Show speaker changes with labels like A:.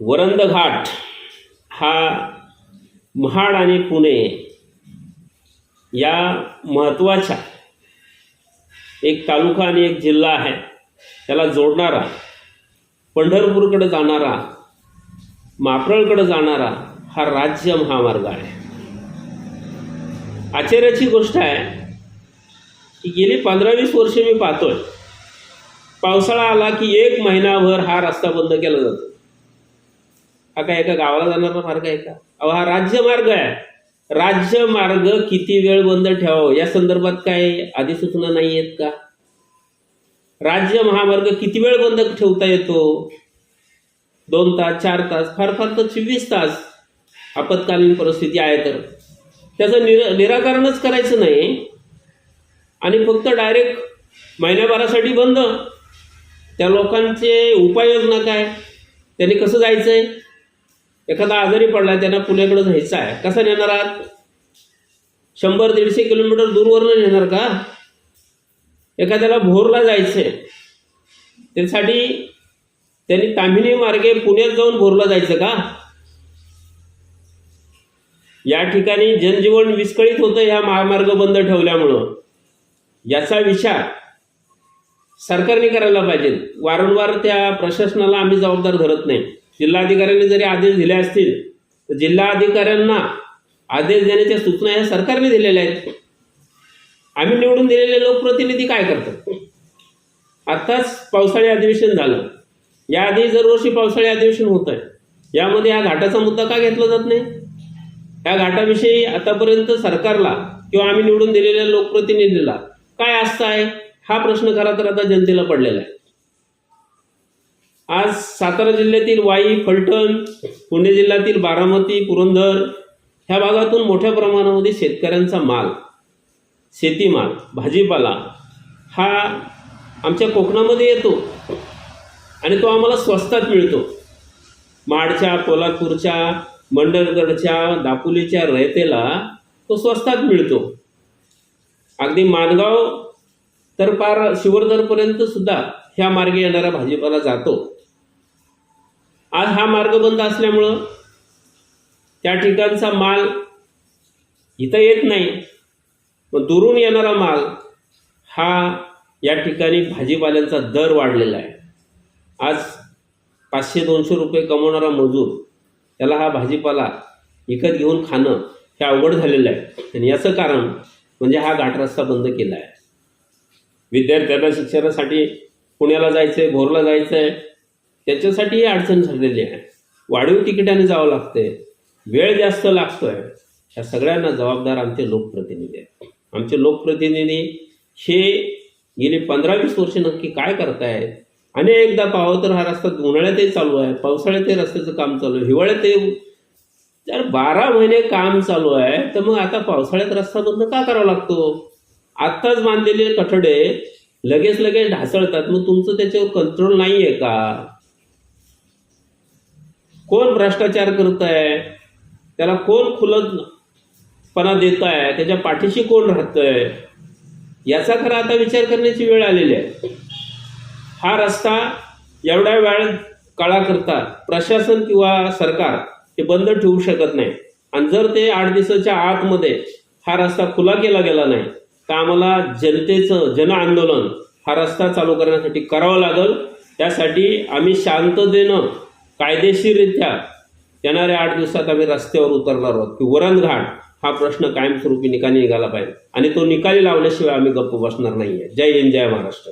A: वरंद घाट हा महाड आणि पुणे या महत्त्वाच्या एक तालुका आणि एक जिल्हा आहे. त्याला जोडणारा पंढरपूरकडे जाणारा माप्रळकडे जाणारा हा राज्य महामार्ग आहे. आश्चर्याची गोष्ट आहे की गेली पंधरा वीस वर्षे मी पाहतोय. पावसाळा आला की एक महिनाभर हा रस्ता बंद केला जातो. हा काय एका गावाला जाणारा मार्ग आहे का? अहो हा राज्यमार्ग आहे. राज्यमार्ग किती वेळ बंद ठेवावं? या संदर्भात काय अधिसूचना नाही आहेत का? राज्य महामार्ग किती वेळ बंद ठेवता येतो? दोन तास चार तास फार फार तर चोवीस तास आपत्कालीन परिस्थिती आहे तर. त्याचं निर निराकरणच करायचं नाही. आणि फक्त डायरेक्ट महिन्याभरासाठी बंद. त्या लोकांचे उपाययोजना काय? त्यांनी कसं जायचं आहे एखादा आजारी पडला त्यांना पुण्याकडे जायचं आहे. कसा नेणार आहात शंभर दीडशे किलोमीटर दूरवरनं नेणार का? एखाद्याला भोरला जायचं आहे त्यासाठी त्यांनी ताम्हिणी मार्गे पुण्यात जाऊन भोरला जायचं का? या ठिकाणी जनजीवन विस्कळीत होतं ह्या महामार्ग बंद ठेवल्यामुळं. याचा विचार सरकारने करायला पाहिजे. वारंवार त्या प्रशासनाला आम्ही जबाबदार धरत नाही. जिल्हाधिकाऱ्यांनी जरी आदेश दिले असतील तर जिल्हा अधिकाऱ्यांना आदेश देण्याच्या सूचना ह्या सरकारने दिलेल्या आहेत. आम्ही निवडून दिलेले लोकप्रतिनिधी काय करतात? आत्ताच पावसाळी अधिवेशन झालं. याआधी दरवर्षी पावसाळी अधिवेशन होत आहे. यामध्ये या घाटाचा मुद्दा का घेतला जात नाही? या घाटाविषयी आतापर्यंत सरकारला किंवा आम्ही निवडून दिलेल्या लोकप्रतिनिधीला काय असतं आहे? हा प्रश्न खरा तर आता जनतेला पडलेला आहे. आज सातारा जिल्ह्यातील वाई फलटण पुणे जिल्ह्यातील बारामती पुरंदर ह्या भागातून मोठ्या प्रमाणामध्ये शेतकऱ्यांचा माल शेतीमाल भाजीपाला हा आमच्या कोकणामध्ये येतो आणि तो आम्हाला स्वस्तात मिळतो. माडच्या कोल्हापूरच्या मंडळगडच्या दापोलीच्या रयतेला तो स्वस्तात मिळतो. अगदी माणगाव तर पार शिवरदरपर्यंत सुद्धा ह्या मार्गे येणारा भाजीपाला जातो. आज हा मार्ग बंद असल्यामुळं त्या ठिकाणचा माल इथं येत नाही पण दुरून येणारा माल हा या ठिकाणी भाजीपाल्यांचा दर वाढलेला आहे. आज पाचशे दोनशे रुपये कमवणारा मजूर त्याला हा भाजीपाला विकत घेऊन खाणं हे अवघड झालेलं आहे. आणि याचं कारण म्हणजे हा घाट रस्ता बंद केला आहे. विद्यार्थ्यांना शिक्षणासाठी पुण्याला जायचं आहे भोरला जायचं आहे त्याच्यासाठी ही अडचण झालेली आहे. वाढीव तिकिटाने जावं लागतंय. वेळ जास्त लागतोय. ह्या सगळ्यांना जबाबदार आमचे लोकप्रतिनिधी आहेत. आमचे लोकप्रतिनिधी हे गेली पंधरा वीस वर्ष नक्की काय करतायत? अनेकदा पाहावं तर हा रस्ता उन्हाळ्यातही चालू आहे पावसाळ्यातही रस्त्याचं काम चालू आहे हिवाळ्यातही जर बारा महिने काम चालू आहे तर मग आता पावसाळ्यात रस्ता बंद का करावा लागतो? आत्ताच बांधलेले कठडे लगेच लगेच ढासळतात. मग तुमचं त्याच्यावर कंट्रोल नाही आहे का? कोण भ्रष्टाचार करत आहे त्याला कोण खुलतपणा देत आहे त्याच्या पाठीशी कोण राहतंय? याचा खरा आता विचार करण्याची वेळ आलेली आहे. हा रस्ता एवढ्या वेळ काळाकरता प्रशासन किंवा सरकार हे बंद ठेवू शकत नाही. आणि जर ते आठ दिवसाच्या आतमध्ये हा रस्ता खुला केला गेला नाही तर आम्हाला जनतेचं जन आंदोलन हा रस्ता चालू करण्यासाठी करावं लागेल. त्यासाठी आम्ही शांततेनं कायदेशीररित्या येणाऱ्या आठ दिवसात आम्ही रस्त्यावर उतरणार आहोत. की वरण घाट हा प्रश्न कायमस्वरूपी निकाली निघाला पाहिजे. आणि तो निकाली लावल्याशिवाय आम्ही गप्प बसणार नाही आहे जय हिंद जय महाराष्ट्र.